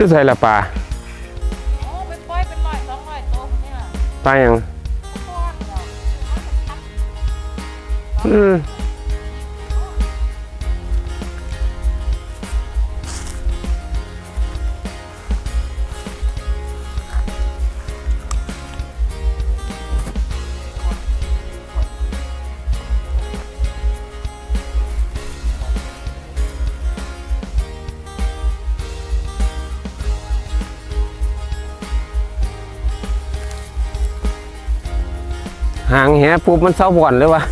จะใส่ละปลาโอ้เป็นปล่อยเป็นร้อยสองร้อยตัวนี่ล่ะปลาหยังก้อนเนาะอืม หางแหปุ๊บมันเศร้าบ่อนเลยวะ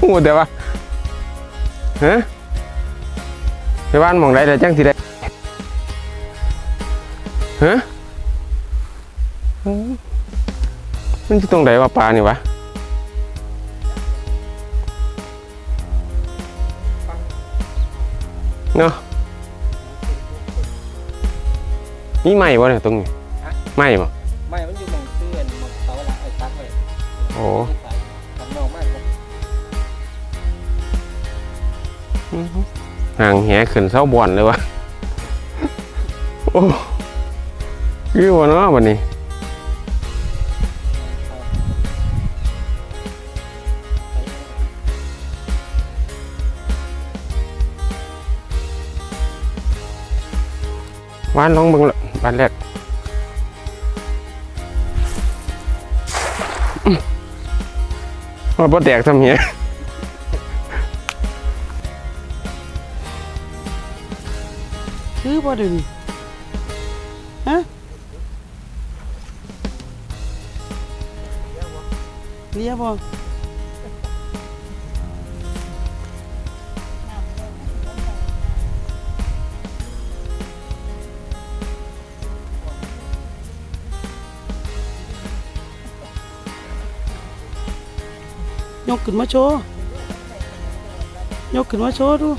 หูแต่ว่าฮะไปบ้านมองได้แต่จังสิได้ฮะมันจะตรงไหนวะปลาเนี่ยวะเนาะมีไหมวะเนี่ยตรงนี้ไหมบ่ โอ้ใส่ทำนองมากเห่างแหขึ้นเศร้าบ่อนเลยวะโอ้คือวะเนาะวันนี้วานลองเบิ่งละบ้านแรก ว่าบ่แตกทำเหี้ยคือบ่ดีฮะเลี้ยบ่ กขึ้นมาโชว์ยกขึ้นมาโชว์ดู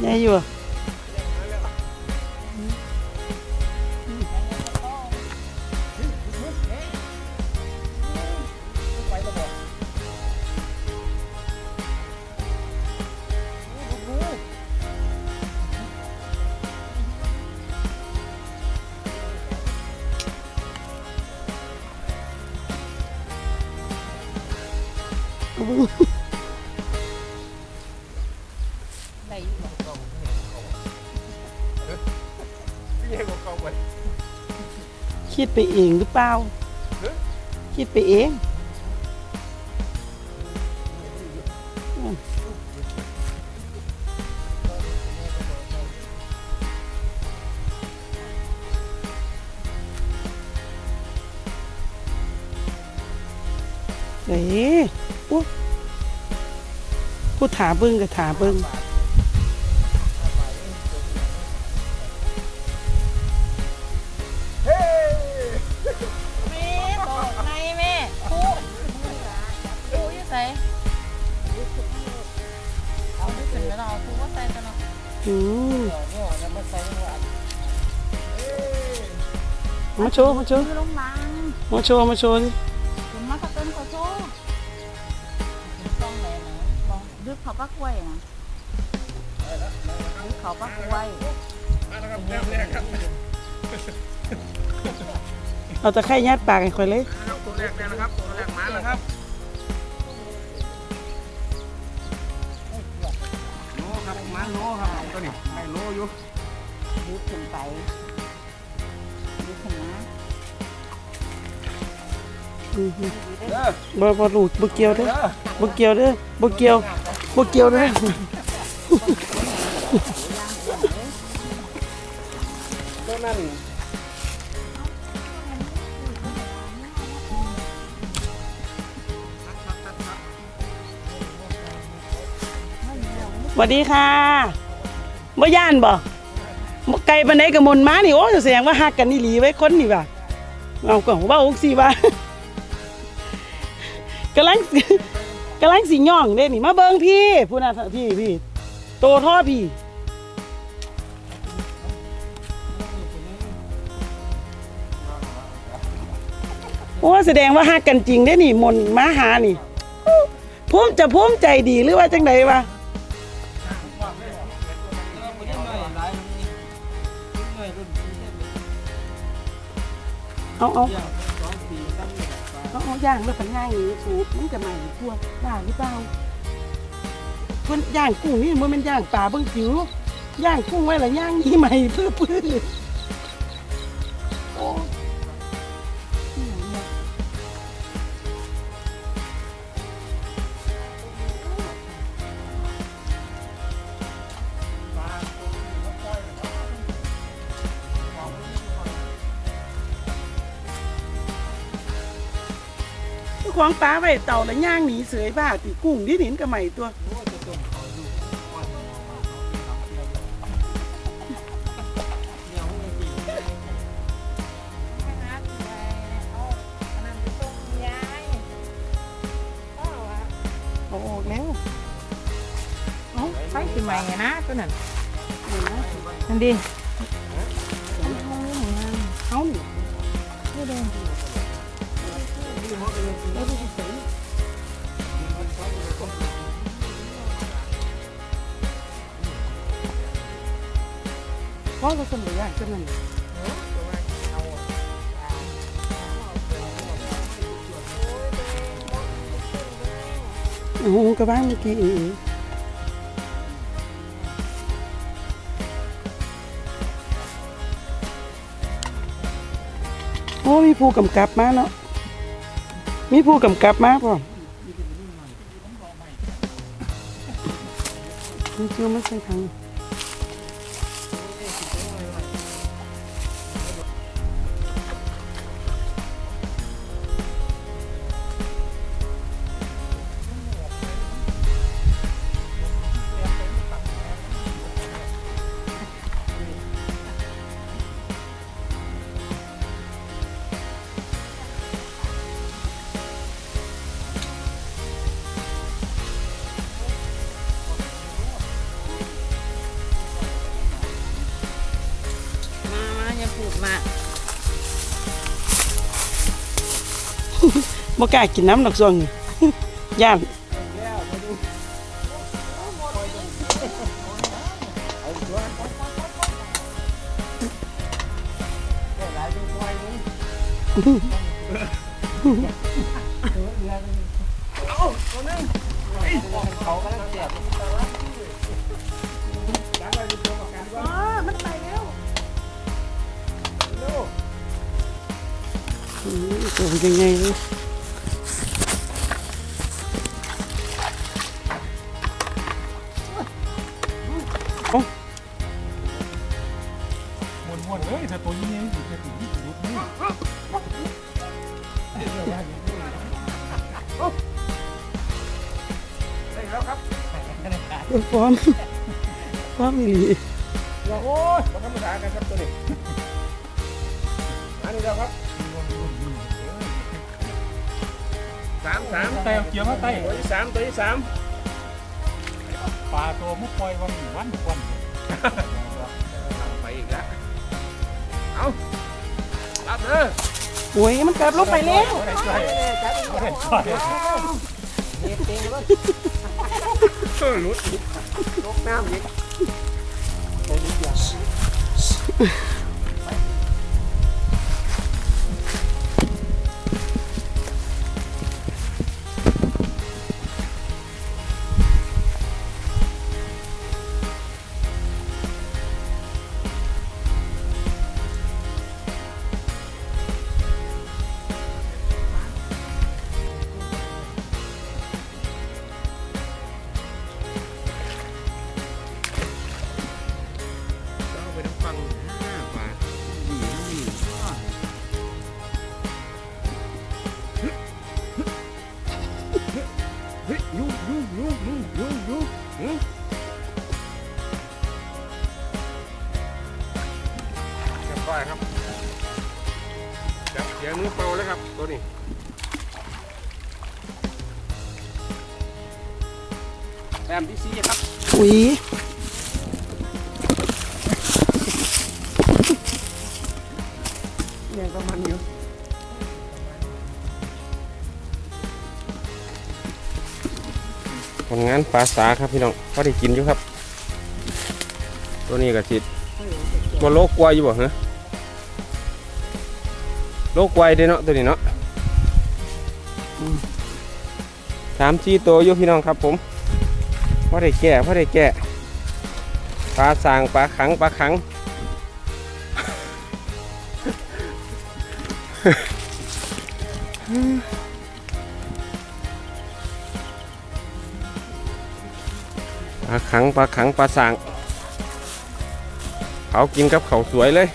ใหญ่อยู่อะ เอาเบิ่งได้อยู่บ่คิดไปเองหรือเปล่า คิดไปเอง เฮ้ย ผู้ถาเบิ้งกับถาเบิ้งแม่โตไงแม่คู่คู่อยู่ไสเอาที่ขึ้นแล้วเราเอาคู่ว่าใส่กันเนาะอืมมาชัวมาโชว์มาโชว์มาโชว์มาโชว์ องดึกเขาปักกล้วยนะดึกเขาปักกล้วยเอาตะไคร่ยัดปากให้ค่อยเลยตัวแรกแล้วนะครับตัวแรกมาแล้วครับโน้ครับมาโน้ครับตัวนี้ไม่โน้อยู่ดึกขึ้นไปดึกขึ้นนะอือฮึเด้อบ่บ่รู้บ่เกี่ยวเด้อเด้อบ่เกี่ยวเด้อบ่เกี่ยว บ่เกี่ยวเด้อตัวนั้นสวัสดีค่ะบ่ย่านบ่ไกลปานใดก็มนต์มานี่โอ้แสดงว่าฮักกันอีหลีไว้คนนี่ว่ะเอาก็ว่าอกสิว่ากำลัง กำลังสิย่องเด้นี่มาเบิ่งพี่ผู้น่ะพี่พี่โตท่อพี่โอ้แสดงว่าฮักกันจริงได้นี่มนมาหานี่อู้ภูมิจะภูมิใจดีหรือว่าจังไดวะเอาเอาาเอาย่างแล้วกันย่างอย่างนี้สูบมันจะใหม่ทั่วบ้าหรือเปล่าเพิ่นย่างกุ้งนี่มันเป็นย่างปลาเบิ่งผิวย่างกุ้งไว้ละย่างนี้ใหม่เพื่อเพื่อโอ้ ของปลาไว้เต่าและย่างหนีเสยบ้าตีกุ้งที่หนินกับใหม่ตัว เอาอันนั้นไปส่งยายพ่อวะเอาออกแล้วเอาไปสิใหม่นะตัวนั้นเดี๋ยวนะนั่นดิเขาหนิไม่เดินแล้วดู สิเสยพ่อเราสมบูรณ์อย่า มีผู้กำกับมากำกับมาป่ะมีเชื่อมาใช่ทาง บ่กล้ากินน้ำดอกซองนี่ ย่านอ๋อมันไปแล้วอืมตัวมันยังไงเลย โอ้ม้วนๆเลยถ้าตัวนี้เนี่ยอยู่แค่ถึงยุบนี่พร้อมพร้อมอีหลีโอ้ยมันธรรมดากันครับตัวนี้อันนี้แล้วครับสามสามแต่เกี่ยวมาไต้ตัวที่สามตัวที่สามปลาตัวมุกปล่อยวันวันวัน ไปอีกแล้ว เอารับเลยโอ้ยมันกลับลงไปแล้วไม่ได้ช่วยไม่ได้ช่วยเออหลุดอีกลกน้ำอีก ต้มที่สี่ครับอุ้ยเนี่ยประมาณอยู่ผลงานปลาสาครับพี่น้องพอได้กินอยู่ครับ ตัวนี้ก็สิตัวโลกกวายอยู่บ่ฮะโลกกวายเด้เนาะตัวนี้เนาะอืมสามชีตัวอยู่พี่น้องครับผม พ่อได้แก่พ่อได้แก่ปลาสางปลาขังปลาขังปลาขังปลาขังปลาสางเขากินกับเขาสวยเลย